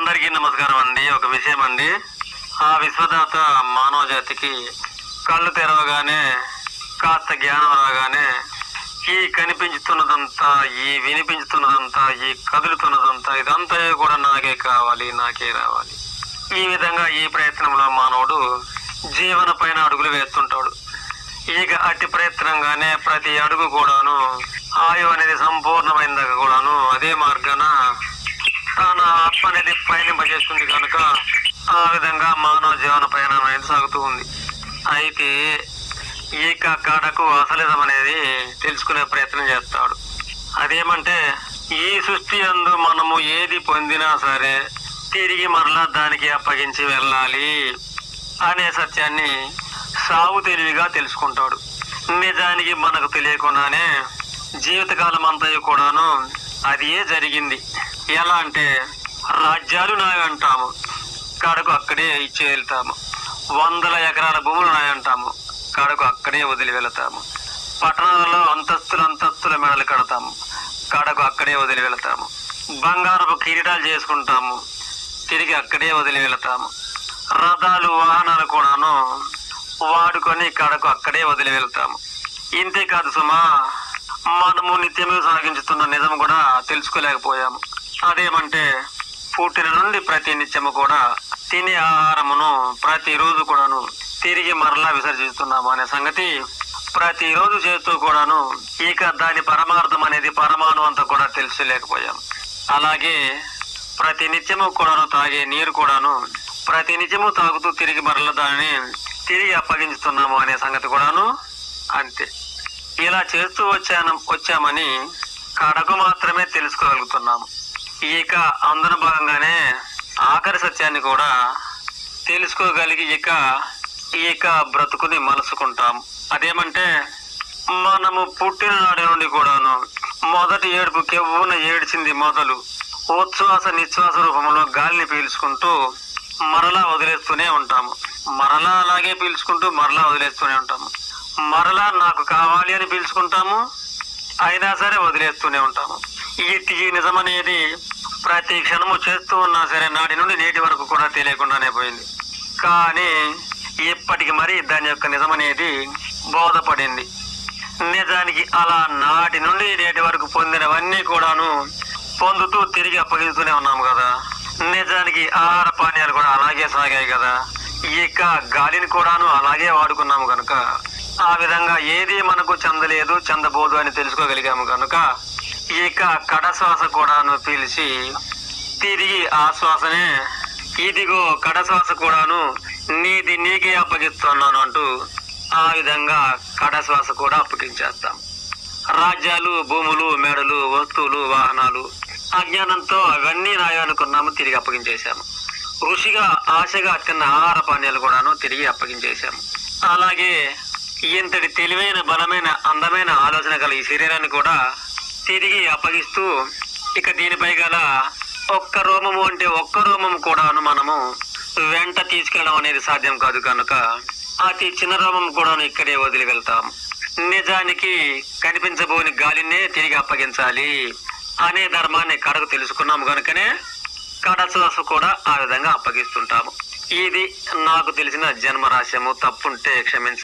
అందరికీ నమస్కారం అండి. ఒక విషయం అండి. ఆ విశ్వదాత మానవ జాతికి కళ్ళు తెరవగానే కాస్త జ్ఞానం రాగానే ఈ కనిపించుతున్నదంతా ఈ వినిపించుతున్నదంతా ఈ కదులుతున్నదంతా ఇదంతా కూడా నాకే కావాలి నాకే రావాలి. ఈ విధంగా ఈ ప్రయత్నంలో మానవుడు జీవన పైన అడుగులు వేస్తుంటాడు. ఇక అట్టి ప్రయత్నంగానే ప్రతి అడుగు కూడాను ఆయు అనేది సంపూర్ణమైన కూడాను అదే మార్గాన అనేది పయనింపజేస్తుంది కనుక ఆ విధంగా మానవ జీవన ప్రయాణం అనేది సాగుతూ ఉంది. అయితే ఈక కాడకు అసలిదం అనేది తెలుసుకునే ప్రయత్నం చేస్తాడు. అదేమంటే ఈ సృష్టి అందు మనము ఏది పొందినా సరే తిరిగి మరలా దానికి అప్పగించి వెళ్ళాలి అనే సత్యాన్ని సాగు తెలివిగా తెలుసుకుంటాడు. నిజానికి మనకు తెలియకుండానే జీవితకాలం అంతా కూడాను అదే జరిగింది. ఎలా అంటే రాజ్యాలు నాయంటాము కడకు అక్కడే ఇచ్చి వెళ్తాము. వందల ఎకరాల భూములు నాయంటాము కడకు అక్కడే వదిలి వెళతాము. పట్టణాలలో అంతస్తులు అంతస్తుల మెడలు కడతాము. కడకు అక్కడే వదిలి వెళతాము. బంగారపు కిరీటాలు చేసుకుంటాము. తిరిగి అక్కడే వదిలి వెళతాము. రథాలు వాహనాలు కూడాను వాడుకొని కడకు అక్కడే వదిలి వెళ్తాము. ఇంతేకాదు సుమా మనము నిత్యమే సాగించుతున్న నిజం కూడా తెలుసుకోలేకపోయాము. అదేమంటే పుట్టిన నుండి ప్రతి నిత్యము కూడా తినే ఆహారమును ప్రతిరోజు కూడాను తిరిగి మరలా విసర్జిస్తున్నాము అనే సంగతి ప్రతిరోజు చేస్తూ కూడాను ఇక దాని పరమార్థం అనేది పరమాణు అంతా కూడా తెలుసుకోలేకపోయాం. అలాగే ప్రతి నిత్యము కూడాను తాగే నీరు కూడాను ప్రతి నిత్యము తాగుతూ తిరిగి మరల దానిని తిరిగి అప్పగించుతున్నాము అనే సంగతి కూడాను అంతే. ఇలా చేస్తూ వచ్చాను వచ్చామని కడకు మాత్రమే తెలుసుకోగలుగుతున్నాము. ఇక అందరం భాగంగానే ఆఖరి సత్యాన్ని కూడా తెలుసుకోగలిగి ఇక ఇక బ్రతుకుని మలుసుకుంటాం అదేమంటే మనము పుట్టిన నాటి నుండి కూడాను మొదటి ఏడుపు కెవ్వున ఏడ్చింది మొదలు ఉచ్ఛ్వాస నిశ్వాస రూపంలో గాలిని పీల్చుకుంటూ మరలా వదిలేస్తూనే ఉంటాము మరలా అలాగే పీల్చుకుంటూ మరలా వదిలేస్తూనే ఉంటాము మరలా నాకు కావాలి అని పీల్చుకుంటాము అయినా సరే వదిలేస్తూనే ఉంటాము. ఈ నిజమనేది నిజం అనేది ప్రతి క్షణము చేస్తూ ఉన్నా సరే నాటి నుండి నేటి వరకు కూడా తెలియకుండానే పోయింది. కానీ ఇప్పటికి మరి దాని యొక్క నిజం అనేది బోధపడింది. నిజానికి అలా నాటి నుండి నేటి వరకు పొందినవన్నీ కూడాను పొందుతూ తిరిగి అప్పగిస్తూనే ఉన్నాము కదా. నిజానికి ఆహార పానీయాలు కూడా అలాగే సాగాయి కదా. ఇక గాలిని కూడాను అలాగే వాడుకున్నాము కనుక ఆ విధంగా ఏది మనకు చెందలేదు చెందబోదు అని తెలుసుకోగలిగాము కనుక ఇక కడశ్వాస కూడాను పిలిచి తిరిగి ఆశ్వాసనే ఇదిగో కడశ్వాస కూడాను నీది నీకే అప్పగిస్తున్నాను అంటూ ఆ విధంగా కడశ్వాస కూడా అప్పగించేస్తాం. రాజ్యాలు భూములు మేడలు వస్తువులు వాహనాలు అజ్ఞానంతో అవన్నీ రాయాలనుకున్నాము తిరిగి అప్పగించేశాము. ఋషిగా ఆశగా తిన్న ఆహార పానీయాలు కూడాను తిరిగి అప్పగించేశాము. అలాగే ఇంతటి తెలివైన బలమైన అందమైన ఆలోచన గల ఈ శరీరాన్ని కూడా తిరిగి అప్పగిస్తూ ఇక దీనిపై గల ఒక్క రోమము అంటే ఒక్క రోమము కూడాను మనము వెంట తీసుకెళ్ళడం అనేది సాధ్యం కాదు కనుక అతి చిన్న రోమం కూడాను ఇక్కడే వదిలి వెళ్తాం నిజానికి కనిపించబోని గాలినే తిరిగి అప్పగించాలి అనే ధర్మాన్ని కడకు తెలుసుకున్నాము కనుకనే కడశ్వాస కూడా ఆ విధంగా అప్పగిస్తుంటాము. ఇది నాకు తెలిసిన జన్మరాశ్యము తప్పుంటే క్షమించ.